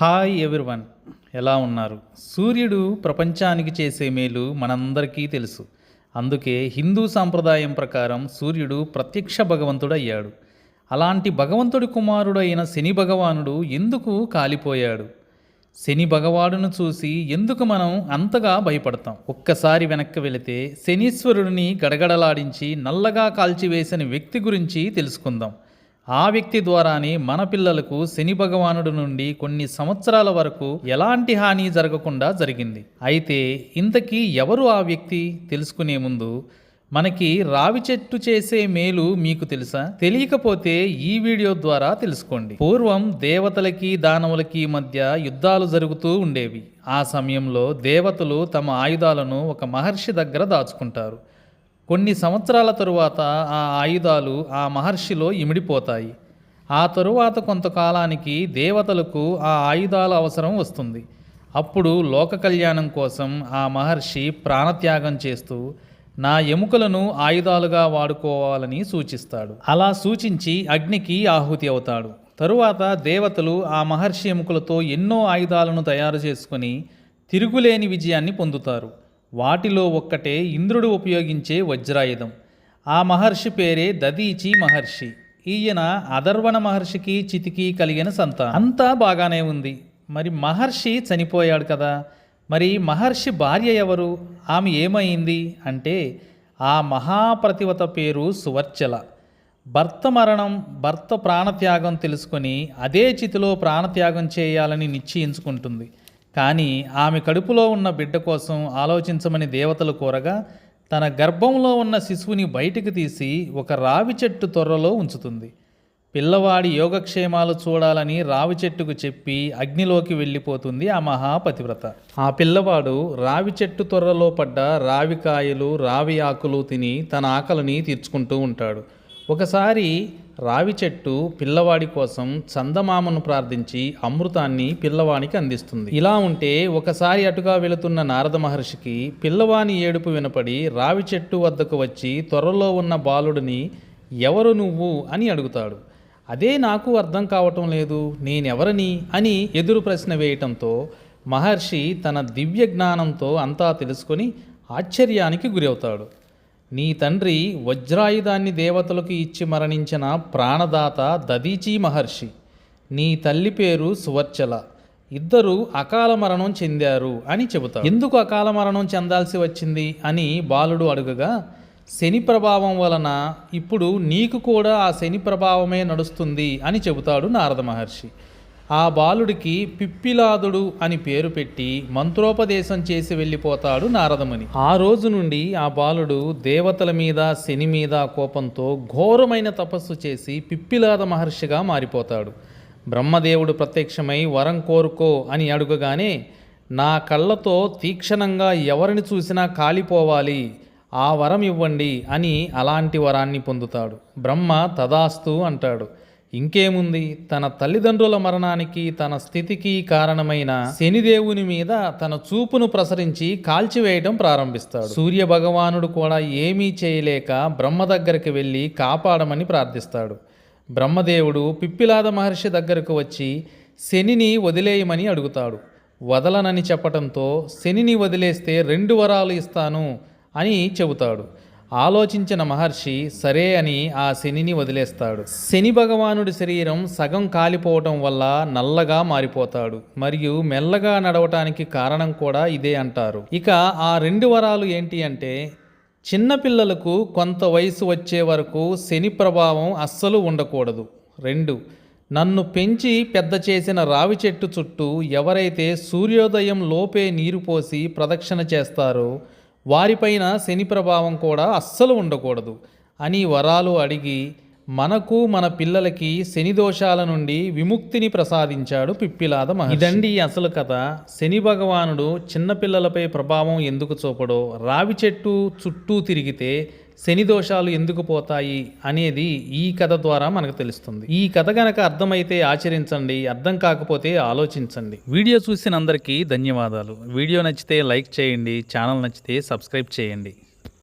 Hi everyone. ఎలా ఉన్నారు? సూర్యుడు ప్రపంచానికి చేసే మేలు మనందరికీ తెలుసు. అందుకే హిందూ సాంప్రదాయం ప్రకారం సూర్యుడు ప్రత్యక్ష భగవంతుడు అయ్యాడు అలాంటి భగవంతుడి కుమారుడైన శని భగవానుడు ఎందుకు కాలిపోయాడు? శని భగవాడును చూసి ఎందుకు మనం అంతగా భయపడతాం? ఒక్కసారి వెనక్కి వెళితే శనీశ్వరుడిని గడగడలాడించి నల్లగా కాల్చివేసిన వ్యక్తి గురించి తెలుసుకుందాం. ఆ వ్యక్తి ద్వారానే మన పిల్లలకు శని భగవానుడు నుండి కొన్ని సంవత్సరాల వరకు ఎలాంటి హాని జరగకుండా జరిగింది. అయితే ఇంతకీ ఎవరు ఆ వ్యక్తి? తెలుసుకునే ముందు మనకి రావి చెట్టు చేసే మేలు మీకు తెలుసా? తెలియకపోతే ఈ వీడియో ద్వారా తెలుసుకోండి. పూర్వం దేవతలకి దానవులకి మధ్య యుద్ధాలు జరుగుతూ ఉండేవి. ఆ సమయంలో దేవతలు తమ ఆయుధాలను ఒక మహర్షి దగ్గర దాచుకుంటారు. కొన్ని సంవత్సరాల తరువాత ఆ ఆయుధాలు ఆ మహర్షిలో ఇమిడిపోతాయి. ఆ తరువాత కొంతకాలానికి దేవతలకు ఆ ఆయుధాల అవసరం వస్తుంది. అప్పుడు లోక కళ్యాణం కోసం ఆ మహర్షి ప్రాణత్యాగం చేస్తూ నా ఎముకలను ఆయుధాలుగా వాడుకోవాలని సూచిస్తాడు. అలా సూచించి అగ్నికి ఆహుతి అవుతాడు. తరువాత దేవతలు ఆ మహర్షి ఎముకలతో ఎన్నో ఆయుధాలను తయారు చేసుకొని తిరుగులేని విజయాన్ని పొందుతారు. వాటిలో ఒక్కటే ఇంద్రుడు ఉపయోగించే వజ్రాయుధం. ఆ మహర్షి పేరే దదీచి మహర్షి. ఈయన అదర్వణ మహర్షికి చితికి కలిగిన సంతానం. అంతా బాగానే ఉంది. మరి మహర్షి చనిపోయాడు కదా. మరి మహర్షి భార్య ఎవరు? ఆమె ఏమైంది? అంటే ఆ మహాప్రతివత పేరు సువర్చల. భర్త మరణం భర్త ప్రాణత్యాగం తెలుసుకొని అదే చితిలో ప్రాణత్యాగం చేయాలని నిశ్చయించుకుంటుంది. కానీ ఆమె కడుపులో ఉన్న బిడ్డ కోసం ఆలోచించమని దేవతలు కోరగా తన గర్భంలో ఉన్న శిశువుని బయటికి తీసి ఒక రావి చెట్టు తొర్రలో ఉంచుతుంది. పిల్లవాడి యోగక్షేమాలు చూడాలని రావి చెట్టుకు చెప్పి అగ్నిలోకి వెళ్ళిపోతుంది ఆ మహాపతివ్రత. ఆ పిల్లవాడు రావి చెట్టు తొర్రలో పడ్డ రావికాయలు రావి ఆకులు తిని తన ఆకలిని తీర్చుకుంటూ ఉంటాడు. ఒకసారి రావి చెట్టు పిల్లవాడి కోసం చందమామను ప్రార్థించి అమృతాన్ని పిల్లవానికి అందిస్తుంది. ఇలా ఉంటే ఒకసారి అటుగా వెళుతున్న నారద మహర్షికి పిల్లవాని ఏడుపు వినపడి రావి చెట్టు వద్దకు వచ్చి త్వరలో ఉన్న బాలుడిని ఎవరు నువ్వు అని అడుగుతాడు. అదే నాకు అర్థం కావటం లేదు నేనెవరని అని ఎదురు ప్రశ్న వేయటంతో మహర్షి తన దివ్య జ్ఞానంతో అంతా తెలుసుకొని ఆశ్చర్యానికి గురవుతాడు. నీ తండ్రి వజ్రాయుధాన్ని దేవతలకు ఇచ్చి మరణించిన ప్రాణదాత దదీచీ మహర్షి. నీ తల్లి పేరు సువర్చల. ఇద్దరు అకాల మరణం చెందారు అని చెబుతారు. ఎందుకు అకాల మరణం చెందాల్సి వచ్చింది అని బాలుడు అడుగగా శని ప్రభావం వలన ఇప్పుడు నీకు కూడా ఆ శని ప్రభావమే నడుస్తుంది అని చెబుతాడు నారద మహర్షి. ఆ బాలుడికి పిప్పిలాదుడు అని పేరు పెట్టి మంత్రోపదేశం చేసి వెళ్ళిపోతాడు నారదముని. ఆ రోజు నుండి ఆ బాలుడు దేవతల మీద శని మీద కోపంతో ఘోరమైన తపస్సు చేసి పిప్పిలాద మహర్షిగా మారిపోతాడు. బ్రహ్మదేవుడు ప్రత్యక్షమై వరం కోరుకో అని అడుగగానే నా కళ్ళతో తీక్షణంగా ఎవరిని చూసినా కాలిపోవాలి ఆ వరం ఇవ్వండి అని అలాంటి వరాన్ని పొందుతాడు. బ్రహ్మ తదాస్తు అంటాడు. ఇంకేముంది? తన తల్లిదండ్రుల మరణానికి తన స్థితికి కారణమైన శనిదేవుని మీద తన చూపును ప్రసరించి కాల్చివేయడం ప్రారంభిస్తాడు. సూర్య భగవానుడు కూడా ఏమీ చేయలేక బ్రహ్మ దగ్గరికి వెళ్ళి కాపాడమని ప్రార్థిస్తాడు. బ్రహ్మదేవుడు పిప్పిలాద మహర్షి దగ్గరకు వచ్చి శనిని వదిలేయమని అడుగుతాడు. వదలనని చెప్పటంతో శనిని వదిలేస్తే రెండు వరాలు ఇస్తాను అని చెబుతాడు. ఆలోచించిన మహర్షి సరే అని ఆ శనిని వదిలేస్తాడు. శని భగవానుడి శరీరం సగం కాలిపోవటం వల్ల నల్లగా మారిపోతాడు. మరియు మెల్లగా నడవటానికి కారణం కూడా ఇదే అంటారు. ఇక ఆ రెండు వరాలు ఏంటి అంటే చిన్నపిల్లలకు కొంత వయసు వచ్చే వరకు శని ప్రభావం అస్సలు ఉండకూడదు. రెండు నన్ను పెంచి పెద్ద చేసిన రావి చెట్టు చుట్టూ ఎవరైతే సూర్యోదయం లోపే నీరు పోసి ప్రదక్షిణ చేస్తారో వారిపైన శని ప్రభావం కూడా అస్సలు ఉండకూడదు. అని వరాలు అడిగి మనకు మన పిల్లలకి శని దోషాల నుండి విముక్తిని ప్రసాదించాడు పిప్పిలాద మహర్షి. ఇదండి అసలు కథ. శని భగవానుడు చిన్నపిల్లలపై ప్రభావం ఎందుకు చూపడో రావి చెట్టు చుట్టూ తిరిగితే శని దోషాలు ఎందుకు పోతాయి అనేది ఈ కథ ద్వారా మనకు తెలుస్తుంది. ఈ కథ గనక అర్థమైతే ఆచరించండి అర్థం కాకపోతే ఆలోచించండి. వీడియో చూసిన అందరికీ ధన్యవాదాలు. వీడియో నచ్చితే లైక్ చేయండి ఛానల్ నచ్చితే సబ్స్క్రైబ్ చేయండి.